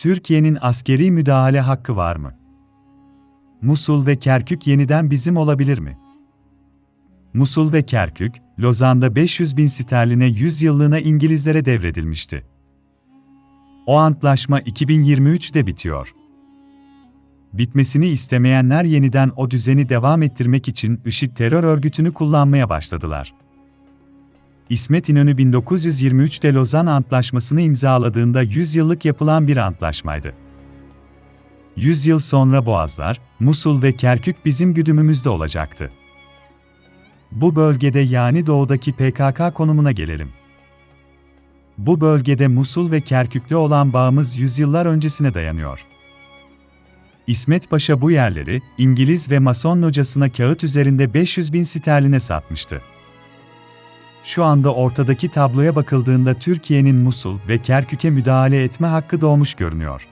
Türkiye'nin askeri müdahale hakkı var mı? Musul ve Kerkük yeniden bizim olabilir mi? Musul ve Kerkük, Lozan'da 500 bin sterline 100 yıllığına İngilizlere devredilmişti. O antlaşma 2023'de bitiyor. Bitmesini istemeyenler yeniden o düzeni devam ettirmek için IŞİD terör örgütünü kullanmaya başladılar. İsmet İnönü 1923'te Lozan Antlaşması'nı imzaladığında 100 yıllık yapılan bir antlaşmaydı. 100 yıl sonra Boğazlar, Musul ve Kerkük bizim güdümümüzde olacaktı. Bu bölgede yani doğudaki PKK konumuna gelelim. Bu bölgede Musul ve Kerkük'te olan bağımız yüzyıllar öncesine dayanıyor. İsmet Paşa bu yerleri, İngiliz ve Mason locasına kağıt üzerinde 500 bin sterline satmıştı. Şu anda ortadaki tabloya bakıldığında Türkiye'nin Musul ve Kerkük'e müdahale etme hakkı doğmuş görünüyor.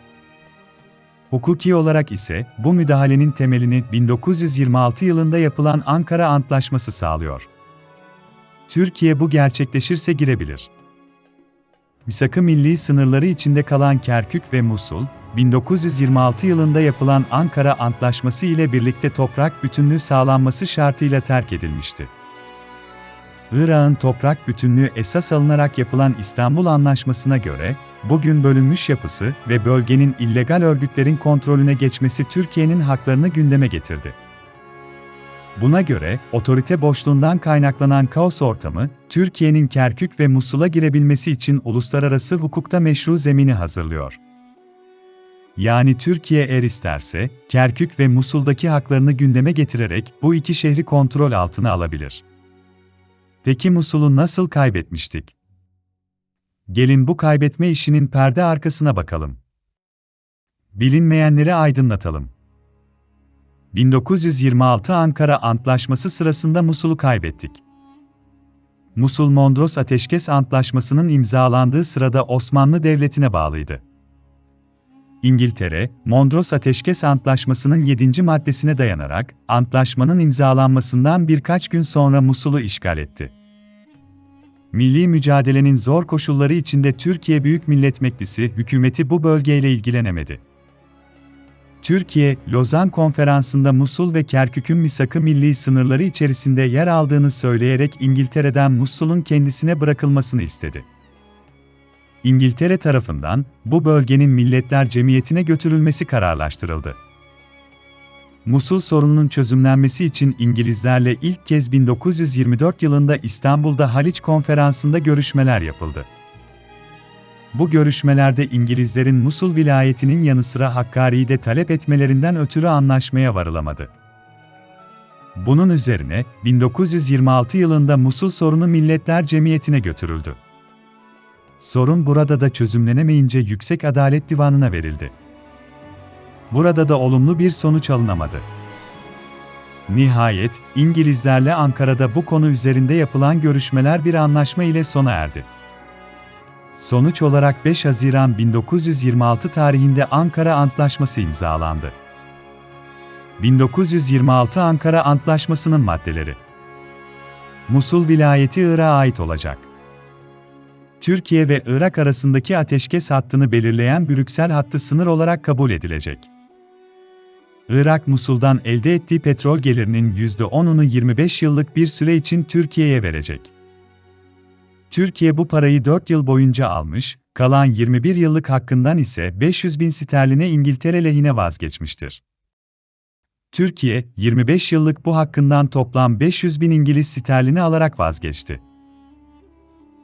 Hukuki olarak ise bu müdahalenin temelini 1926 yılında yapılan Ankara Antlaşması sağlıyor. Türkiye bu gerçekleşirse girebilir. Misak-ı milli sınırları içinde kalan Kerkük ve Musul, 1926 yılında yapılan Ankara Antlaşması ile birlikte toprak bütünlüğü sağlanması şartıyla terk edilmişti. Irak'ın toprak bütünlüğü esas alınarak yapılan İstanbul Anlaşması'na göre, bugün bölünmüş yapısı ve bölgenin illegal örgütlerin kontrolüne geçmesi Türkiye'nin haklarını gündeme getirdi. Buna göre, otorite boşluğundan kaynaklanan kaos ortamı, Türkiye'nin Kerkük ve Musul'a girebilmesi için uluslararası hukukta meşru zemini hazırlıyor. Yani Türkiye eğer isterse, Kerkük ve Musul'daki haklarını gündeme getirerek bu iki şehri kontrol altına alabilir. Peki Musul'u nasıl kaybetmiştik? Gelin bu kaybetme işinin perde arkasına bakalım. Bilinmeyenleri aydınlatalım. 1926 Ankara Antlaşması sırasında Musul'u kaybettik. Musul-Mondros Ateşkes Antlaşması'nın imzalandığı sırada Osmanlı Devleti'ne bağlıydı. İngiltere, Mondros Ateşkes Antlaşması'nın 7. maddesine dayanarak, antlaşmanın imzalanmasından birkaç gün sonra Musul'u işgal etti. Milli mücadelenin zor koşulları içinde Türkiye Büyük Millet Meclisi hükümeti bu bölgeyle ilgilenemedi. Türkiye, Lozan Konferansı'nda Musul ve Kerkük'ün misak-ı milli sınırları içerisinde yer aldığını söyleyerek İngiltere'den Musul'un kendisine bırakılmasını istedi. İngiltere tarafından bu bölgenin Milletler Cemiyeti'ne götürülmesi kararlaştırıldı. Musul sorununun çözümlenmesi için İngilizlerle ilk kez 1924 yılında İstanbul'da Haliç Konferansı'nda görüşmeler yapıldı. Bu görüşmelerde İngilizlerin Musul vilayetinin yanı sıra Hakkari'yi de talep etmelerinden ötürü anlaşmaya varılamadı. Bunun üzerine 1926 yılında Musul sorunu Milletler Cemiyeti'ne götürüldü. Sorun burada da çözümlenemeyince Yüksek Adalet Divanı'na verildi. Burada da olumlu bir sonuç alınamadı. Nihayet, İngilizlerle Ankara'da bu konu üzerinde yapılan görüşmeler bir anlaşma ile sona erdi. Sonuç olarak 5 Haziran 1926 tarihinde Ankara Antlaşması imzalandı. 1926 Ankara Antlaşması'nın maddeleri Musul vilayeti Irak'a ait olacak. Türkiye ve Irak arasındaki ateşkes hattını belirleyen Brüksel hattı sınır olarak kabul edilecek. Irak Musul'dan elde ettiği petrol gelirinin %10'unu 25 yıllık bir süre için Türkiye'ye verecek. Türkiye bu parayı 4 yıl boyunca almış, kalan 21 yıllık hakkından ise 500 bin sterline İngiltere lehine vazgeçmiştir. Türkiye, 25 yıllık bu hakkından toplam 500 bin İngiliz sterlini alarak vazgeçti.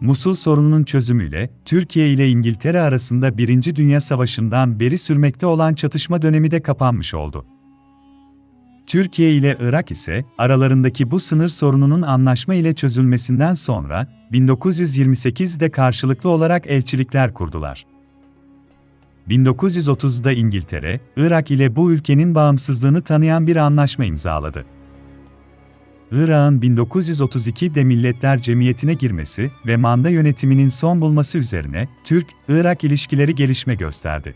Musul sorununun çözümüyle, Türkiye ile İngiltere arasında Birinci Dünya Savaşı'ndan beri sürmekte olan çatışma dönemi de kapanmış oldu. Türkiye ile Irak ise aralarındaki bu sınır sorununun anlaşma ile çözülmesinden sonra 1928'de karşılıklı olarak elçilikler kurdular. 1930'da İngiltere, Irak ile bu ülkenin bağımsızlığını tanıyan bir anlaşma imzaladı. Irak'ın 1932'de Milletler Cemiyeti'ne girmesi ve manda yönetiminin son bulması üzerine Türk-Irak ilişkileri gelişme gösterdi.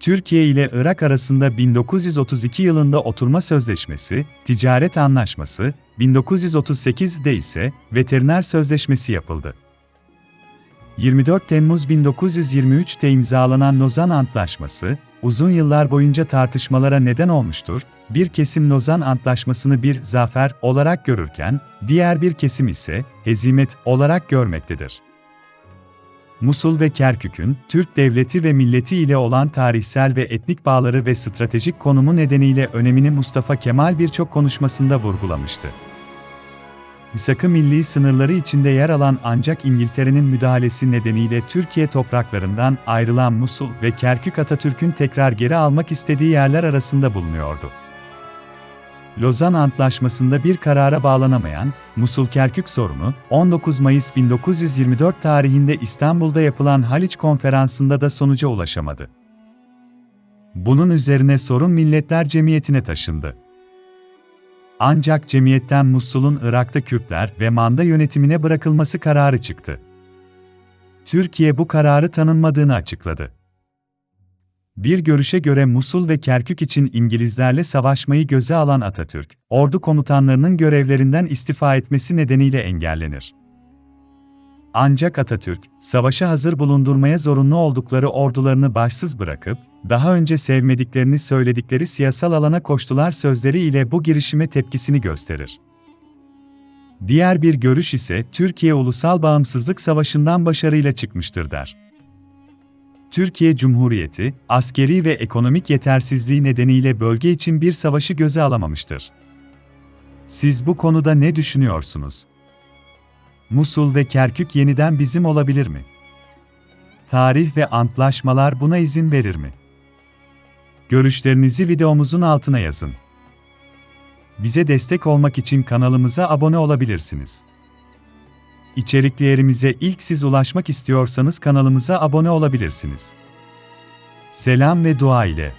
Türkiye ile Irak arasında 1932 yılında oturma sözleşmesi, ticaret anlaşması, 1938'de ise veteriner sözleşmesi yapıldı. 24 Temmuz 1923'te imzalanan Lozan Antlaşması, uzun yıllar boyunca tartışmalara neden olmuştur. Bir kesim Lozan Antlaşması'nı bir zafer olarak görürken, diğer bir kesim ise hezimet olarak görmektedir. Musul ve Kerkük'ün Türk devleti ve milleti ile olan tarihsel ve etnik bağları ve stratejik konumu nedeniyle önemini Mustafa Kemal birçok konuşmasında vurgulamıştı. Misakı milli sınırları içinde yer alan ancak İngiltere'nin müdahalesi nedeniyle Türkiye topraklarından ayrılan Musul ve Kerkük Atatürk'ün tekrar geri almak istediği yerler arasında bulunuyordu. Lozan Antlaşması'nda bir karara bağlanamayan Musul-Kerkük sorunu, 19 Mayıs 1924 tarihinde İstanbul'da yapılan Haliç Konferansı'nda da sonuca ulaşamadı. Bunun üzerine sorun Milletler Cemiyeti'ne taşındı. Ancak cemiyetten Musul'un Irak'ta Kürtler ve Manda yönetimine bırakılması kararı çıktı. Türkiye bu kararı tanınmadığını açıkladı. Bir görüşe göre Musul ve Kerkük için İngilizlerle savaşmayı göze alan Atatürk, ordu komutanlarının görevlerinden istifa etmesi nedeniyle engellenir. Ancak Atatürk, savaşa hazır bulundurmaya zorunlu oldukları ordularını başsız bırakıp, daha önce sevmediklerini söyledikleri siyasal alana koştular sözleri ile bu girişime tepkisini gösterir. Diğer bir görüş ise Türkiye Ulusal Bağımsızlık Savaşı'ndan başarıyla çıkmıştır der. Türkiye Cumhuriyeti, askeri ve ekonomik yetersizliği nedeniyle bölge için bir savaşı göze alamamıştır. Siz bu konuda ne düşünüyorsunuz? Musul ve Kerkük yeniden bizim olabilir mi? Tarih ve antlaşmalar buna izin verir mi? Görüşlerinizi videomuzun altına yazın. Bize destek olmak için kanalımıza abone olabilirsiniz. İçeriklerimize ilk siz ulaşmak istiyorsanız kanalımıza abone olabilirsiniz. Selam ve dua ile.